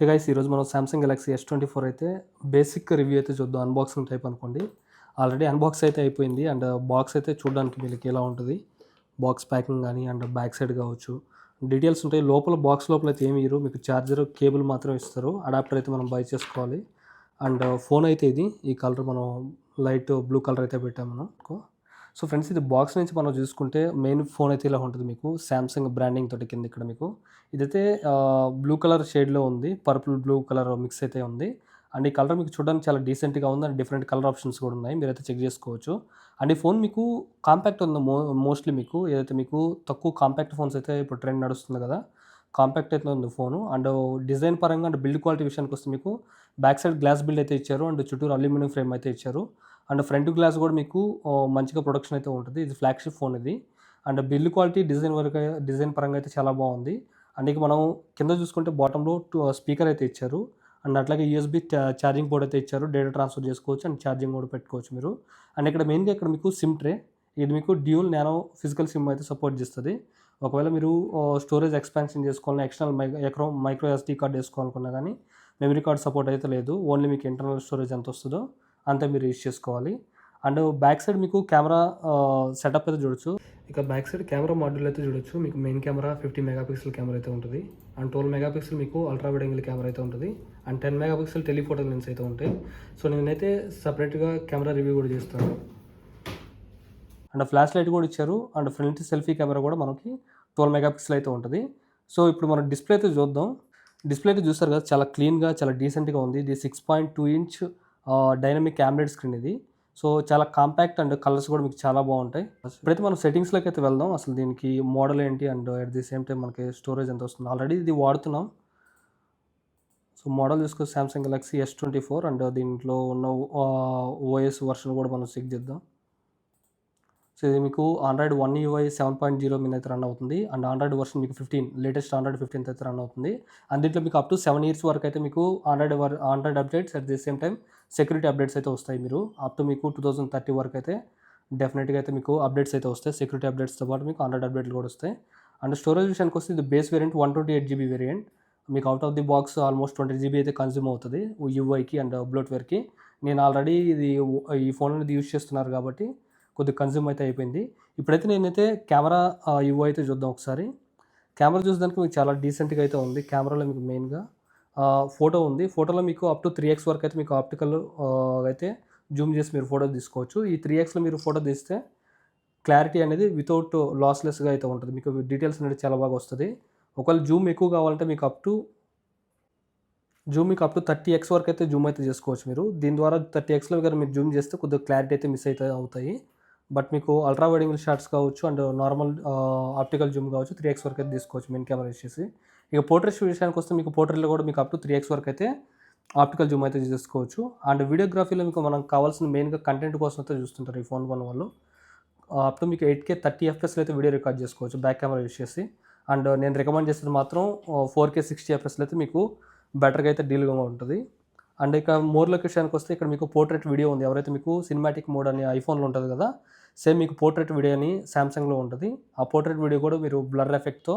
ఇక గైస్ ఈరోజు మనం Samsung Galaxy S twenty four అయితే బేసిక్ రివ్యూ అయితే చూద్దాం. అన్బాక్సింగ్ టైప్ అనుకోండి. ఆల్రెడీ అన్బాక్స్ అయితే అయిపోయింది అండ్ బాక్స్ uh, అయితే చూడడానికి మీకు ఎలా ఉంటుంది? బాక్స్ ప్యాకింగ్ కానీ అండ్ బ్యాక్ సైడ్ కావచ్చు. డీటెయిల్స్ ఉంటాయి. లోపల బాక్స్ లోపల అయితే ఏమి ఇరు మీకు ఛార్జర్ కేబుల్ మాత్రం ఇస్తారు. అడాప్టర్ అయితే మనం బై చేసుకోవాలి. అండ్ ఫోన్ uh, అయితే ఇది. ఈ కలర్ మనం లైట్ బ్లూ కలర్ అయితే పెట్టాము మనం సో ఫ్రెండ్స్ ఇది బాక్స్ నుంచి మనం చూసుకుంటే మెయిన్ ఫోన్ అయితే ఇలా ఉంటుంది మీకు. శాంసంగ్ బ్రాండింగ్ తోటి కింద ఇక్కడ మీకు. ఇదైతే బ్లూ కలర్ షేడ్లో ఉంది. పర్పుల్ బ్లూ కలర్ మిక్స్ అయితే ఉంది. అండ్ ఈ కలర్ మీకు చూడడానికి చాలా డీసెంట్గా ఉంది. అండ్ డిఫరెంట్ కలర్ ఆప్షన్స్ కూడా ఉన్నాయి. మీరైతే చెక్ చేసుకోవచ్చు. అండ్ ఈ ఫోన్ మీకు కాంపాక్ట్ ఉంది? మో మోస్ట్లీ మీకు. ఏదైతే మీకు తక్కువ కాంపాక్ట్ ఫోన్స్ అయితే ఇప్పుడు ట్రెండ్ నడుస్తుంది కదా కాంపాక్ట్ అయితే ఉంది ఫోను. అండ్ డిజైన్ పరంగా అండ్ బిల్డ్ క్వాలిటీ విషయానికి వస్తే మీకు బ్యాక్ సైడ్ గ్లాస్ బిల్డ్ అయితే ఇచ్చారు. అండ్ చుట్టూరు అల్యూమినియం ఫ్రేమ్ అయితే ఇచ్చారు. అండ్ ఫ్రంట్ గ్లాస్ కూడా మీకు మంచిగా ప్రొడక్షన్ అయితే ఉంటుంది. ఇది ఫ్లాగ్షిప్ ఫోన్ ఇది. అండ్ బిల్డ్ క్వాలిటీ డిజైన్ వరకు డిజైన్ పరంగా అయితే చాలా బాగుంది. అండ్ ఇక మనం కింద చూసుకుంటే బాటంలో టూ స్పీకర్ అయితే ఇచ్చారు. అండ్ అట్లాగే యూఎస్బి ఛార్జింగ్ బోర్డ్ అయితే ఇచ్చారు. డేటా ట్రాన్స్ఫర్ చేసుకోవచ్చు అండ్ ఛార్జింగ్ కూడా పెట్టుకోవచ్చు మీరు. అండ్ ఇక్కడ మెయిన్గా ఇక్కడ మీకు సిమ్ ట్రే. ఇది మీకు డ్యూల్ నానో ఫిజికల్ సిమ్ అయితే సపోర్ట్ చేస్తుంది. ఒకవేళ మీరు స్టోరేజ్ ఎక్స్పాన్షన్ చేసుకోవాలని external micro micro SD card వేసుకోవాలనుకున్నా కానీ మెమరీ కార్డ్ సపోర్ట్ అయితే లేదు. ఓన్లీ మీకు ఇంటర్నల్ స్టోరేజ్ ఎంత వస్తుందో అంతే మీరు యూజ్ చేసుకోవాలి. అండ్ బ్యాక్ సైడ్ మీకు కెమెరా సెటప్ అయితే చూడొచ్చు. ఇక బ్యాక్ సైడ్ కెమెరా మాడ్యూల్ అయితే చూడొచ్చు. మీకు main camera fifty megapixel camera అయితే ఉంటుంది. అండ్ ట్వెల్వ్ మెగాపిక్సెల్ మీకు అల్ట్రా వైడ్ యాంగిల్ కెమెరా అయితే ఉంటుంది. And ten megapixel telephoto lens అయితే ఉంటాయి. సో నేనైతే సపరేట్గా కెమెరా రివ్యూ కూడా చేస్తాను. అండ్ ఫ్లాష్ లైట్ కూడా ఇచ్చారు. అండ్ ఫ్రంట్ సెల్ఫీ కెమెరా కూడా మనకి ట్వెల్వ్ మెగాపిక్సెల్ అయితే ఉంటుంది. సో ఇప్పుడు మనం డిస్ప్లే అయితే చూద్దాం. డిస్ప్లే అయితే చూస్తారు కదా చాలా క్లీన్గా చాలా డీసెంట్గా ఉంది. ఇది six point two inch dynamic AMOLED screen ఇది. సో చాలా కాంపాక్ట్ అండ్ కలర్స్ కూడా మీకు చాలా బాగుంటాయి. ఇప్పుడైతే మనం సెట్టింగ్స్లోకి అయితే వెళ్దాం. అసలు దీనికి మోడల్ ఏంటి and at the same time మనకి స్టోరేజ్ ఎంత వస్తుంది? ఆల్రెడీ ఇది వాడుతున్నాం. సో మోడల్ చూసుకో Samsung Galaxy S twenty four and దీంట్లో ఉన్న ఓఎస్ వర్షన్ కూడా మనం చెక్ చేద్దాం. సో ఇది మీకు Android One UI seven point zero మీద అయితే రన్ అవుతుంది. అండ్ ఆండ్రాయిడ్ వర్షన్ మీకు ఫిఫ్టీన్ లేటెస్ట్ ఆండ్రాయిడ్ ఫిఫ్టీన్ అయితే రన్ అవుతుంది. అండ్ దీంట్లో మీకు అప్ టు సెవెన్ ఇయర్స్ వరకు అయితే మీకు Android were Android updates at the same time security updates అయితే వస్తాయి మీరు. అప్ టు మీకు టూ థౌసండ్ థర్టీ వరకు అయితే డెఫినెట్గా అయితే మీకు అప్డేట్స్ అయితే వస్తాయి. సెక్యూరిటీ అప్డేట్స్తో పాటు మీకు ఆండ్రాయిడ్ అప్డేట్లు కూడా వస్తాయి. అండ్ స్టోరేజ్ విషయానికి వస్తే ఇది base variant one twenty eight GB variant మీకు out of the box almost twenty GB అయితే కన్జ్యూమ్ అవుతుంది. యూఐకి అండ్ బ్లోట్వేర్కి నేను ఆల్రెడీ ఇది ఈ ఫోన్ అనేది యూజ్ చేస్తున్నారు కాబట్టి కొద్దిగా కన్జ్యూమ్ అయితే అయిపోయింది. ఇప్పుడైతే నేనైతే కెమెరా ఇవ్వ అయితే చూద్దాం ఒకసారి. కెమెరా చూసేదానికి మీకు చాలా డీసెంట్గా అయితే ఉంది. కెమెరాలో మీకు మెయిన్గా ఫోటో ఉంది. ఫోటోలో మీకు అప్ టు త్రీ ఎక్స్ వరకు అయితే మీకు ఆప్టికల్ అయితే జూమ్ చేసి మీరు ఫోటో తీసుకోవచ్చు. ఈ త్రీ ఎక్స్లో మీరు ఫోటో తీస్తే క్లారిటీ అనేది వితౌట్ లాస్లెస్గా అయితే ఉంటుంది. మీకు డీటెయిల్స్ అనేది చాలా బాగా వస్తుంది. ఒకవేళ జూమ్ ఎక్కువ కావాలంటే మీకు అప్ టు జూమ్ మీకు అప్ టు థర్టీ ఎక్స్ వరకు అయితే జూమ్ అయితే చేసుకోవచ్చు మీరు. దీని ద్వారా థర్టీ ఎక్స్లో మీరు జూమ్ చేస్తే కొద్దిగా క్లారిటీ అయితే మిస్ అయితే అవుతాయి. బట్ మీకు అల్ట్రా వైడ్ యాంగిల్ షాట్స్ కావచ్చు అండ్ నార్మల్ ఆప్టికల్ జూమ్ కావచ్చు త్రీ ఎక్స్ వరకు అయితే తీసుకోవచ్చు మెయిన్ కెమెరా వచ్చేసి ఇక పోర్ట్రేట్ విషయానికి వస్తే మీకు పోర్ట్రేట్లో కూడా మీకు అప్ టు త్రీ ఎక్స్ వరకు అయితే ఆప్టికల్ జూమ్ అయితే చేసుకోవచ్చు అండ్ వీడియోగ్రఫీలో మీకు మనం కావాల్సిన మెయిన్గా కంటెంట్ కోసం అయితే చూస్తుంటారు ఈ ఫోన్ కొన్న వాళ్ళు. అప్ టు మీకు ఎయిట్ కే థర్టీ ఎఫ్ఎస్లో అయితే వీడియో రికార్డ్ చేసుకోవచ్చు బ్యాక్ కెమెరా యూస్ చేసి. అండ్ నేను రికమెండ్ చేసేది మాత్రం ఫోర్ కే సిక్స్టీ ఎఫ్ఎస్లో అయితే మీకు బెటర్గా అయితే డీల్గా ఉంటుంది. అండ్ ఇక మోర్ లొకేషన్కి వస్తే ఇక్కడ మీకు పోర్ట్రేట్ వీడియో ఉంది. ఎవరైతే మీకు సినిమాటిక్ మోడ్ అని ఐఫోన్లో ఉంటుంది కదా సేమ్ మీకు పోర్ట్రేట్ వీడియో అని సామ్సంగ్లో ఉంటుంది. ఆ పోర్ట్రేట్ వీడియో కూడా మీరు బ్లర్ ఎఫెక్ట్తో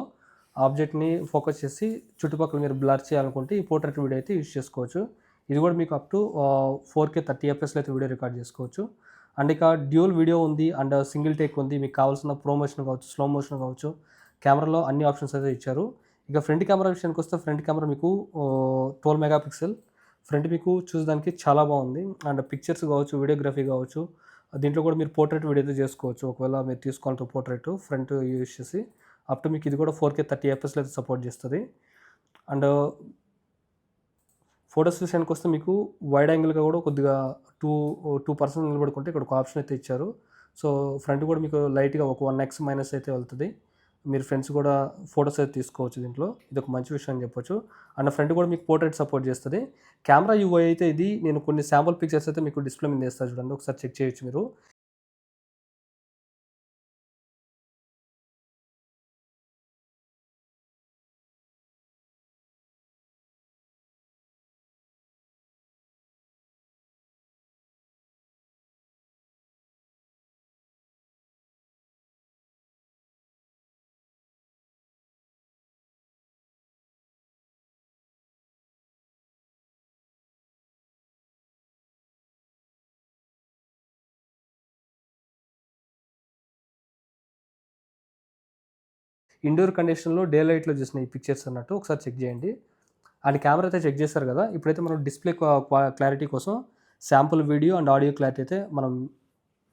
ఆబ్జెక్ట్ని ఫోకస్ చేసి చుట్టుపక్కల మీరు బ్లర్ చేయాలనుకుంటే ఈ పోర్ట్రేట్ వీడియో అయితే యూస్ చేసుకోవచ్చు. ఇది కూడా మీకు up to four K thirty ఎఫ్ఎస్లో అయితే వీడియో రికార్డ్ చేసుకోవచ్చు. అండ్ ఇక డ్యూల్ వీడియో ఉంది అండ్ సింగిల్ టేక్ ఉంది. మీకు కావాల్సిన ప్రో మోషన్ కావచ్చు స్లో మోషన్ కావచ్చు కెమెరాలో అన్ని ఆప్షన్స్ అయితే ఇచ్చారు. ఇక ఫ్రంట్ కెమెరా విషయానికి వస్తే ఫ్రంట్ కెమెరా మీకు ట్వెల్వ్ మెగా పిక్సెల్ ఫ్రంట్ మీకు చూసడానికి చాలా బాగుంది. అండ్ పిక్చర్స్ కావచ్చు వీడియోగ్రఫీ కావచ్చు దీంట్లో కూడా మీరు పోర్ట్రేట్ వీడియో అయితే చేసుకోవచ్చు. ఒకవేళ మీరు తీసుకోవాలంటే పోర్ట్రేట్ ఫ్రంట్ యూజ్ చేసి అప్ టు మీకు ఇది కూడా ఫోర్ కే థర్టీ ఎఫ్ఎస్లో అయితే సపోర్ట్ చేస్తుంది. అండ్ ఫోటోస్ విషయానికి వస్తే మీకు వైడ్ యాంగిల్గా కూడా కొద్దిగా టూ టూ పర్సెంట్ నిలబడుకుంటే ఇక్కడ ఒక ఆప్షన్ అయితే ఇచ్చారు. సో ఫ్రంట్ కూడా మీకు లైట్గా ఒక వన్ ఎక్స్ మైనస్ అయితే వెళ్తుంది. మీరు ఫ్రెండ్స్ కూడా ఫొటోస్ అయితే తీసుకోవచ్చు దీంట్లో. ఇది ఒక మంచి విషయం అని చెప్పొచ్చు. అండ్ ఫ్రంట్ కూడా మీకు పోర్ట్రేట్ సపోర్ట్ చేస్తుంది. కెమెరా యూఐ అయితే ఇది నేను కొన్ని శాంపుల్ పిక్చర్స్ అయితే మీకు డిస్ప్లే మీద వేస్తాను చూడండి. ఒకసారి చెక్ చేయొచ్చు మీరు. ఇండోర్ కండిషన్లో డే లైట్లో చేసిన ఈ పిక్చర్స్ అన్నట్టు ఒకసారి చెక్ చేయండి. అండ్ కెమెరా అయితే చెక్ చేస్తారు కదా ఇప్పుడైతే మనం డిస్ప్లే క్లారిటీ కోసం sample video and audio clarity అయితే మనం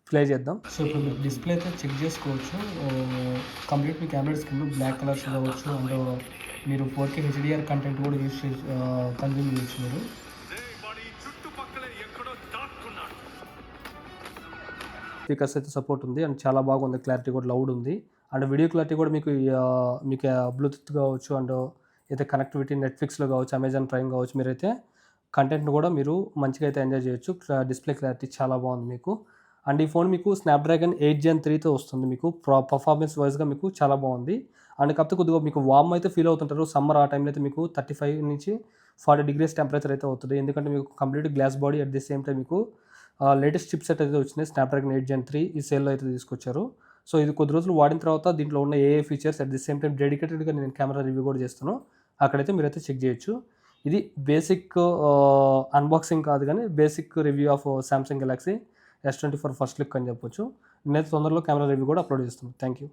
ప్లే చేద్దాం. సో ఇప్పుడు మీరు డిస్ప్లే అయితే చెక్ చేసుకోవచ్చు కంప్లీట్ మీ కెమెరా స్క్రీన్ బ్లాక్ కలర్స్ కావచ్చు అండ్ మీరు ఫోర్ కే హెచ్డిఆర్ కంటెంట్ కూడా యూస్ చేసి కన్జ్యూమ్ చేయొచ్చు మీరు. స్పీకర్స్ అయితే సపోర్ట్ ఉంది. అండ్ చాలా బాగుంది. క్లారిటీ కూడా లౌడ్ ఉంది. అండ్ వీడియో క్లారిటీ కూడా మీకు మీకు బ్లూటూత్ కావచ్చు అండ్ అయితే కనెక్టివిటీ నెట్ఫ్లిక్స్లో కావచ్చు అమెజాన్ ప్రైమ్ కావచ్చు మీరైతే కంటెంట్ను కూడా మీరు మంచిగా అయితే ఎంజాయ్ చేయొచ్చు. డిస్ప్లే క్లారిటీ చాలా బాగుంది మీకు. అండ్ ఈ ఫోన్ మీకు స్నాప్డ్రాగన్ ఎయిట్ జెన్ త్రీతో వస్తుంది మీకు. పర్ఫార్మెన్స్ వైజ్గా మీకు చాలా బాగుంది. అండ్ కాకపోతే కొద్దిగా మీకు వామ్ అయితే ఫీల్ అవుతుంటారు. సమ్మర్ ఆ టైంలో అయితే మీకు థర్టీ ఫైవ్ నుంచి ఫార్టీ డిగ్రీస్ టెంపరేచర్ అయితే అవుతుంది. ఎందుకంటే మీకు complete glass body at the same time మీకు లేటెస్ట్ చిప్ సెట్ అయితే వచ్చినాయి స్నాప్డ్రాగన్ ఎయిట్ జెన్ త్రీ ఈ సేల్లో అయితే తీసుకొచ్చారు. సో ఇది కొద్ది రోజులు వాడిన తర్వాత దీంట్లో ఉన్న ఏ features at the same time డెడికేటెడ్గా నేను కెమెరా రివ్యూ కూడా చేస్తాను. అక్కడైతే మీరైతే చెక్ చేయొచ్చు. ఇది బేసిక్ అన్బాక్సింగ్ కాదు కానీ basic review of Samsung Galaxy S twenty four first look అని చెప్పొచ్చు. నేను తొందరలో కెమెరా రివ్యూ కూడా అప్లోడ్ చేస్తాను. Thank you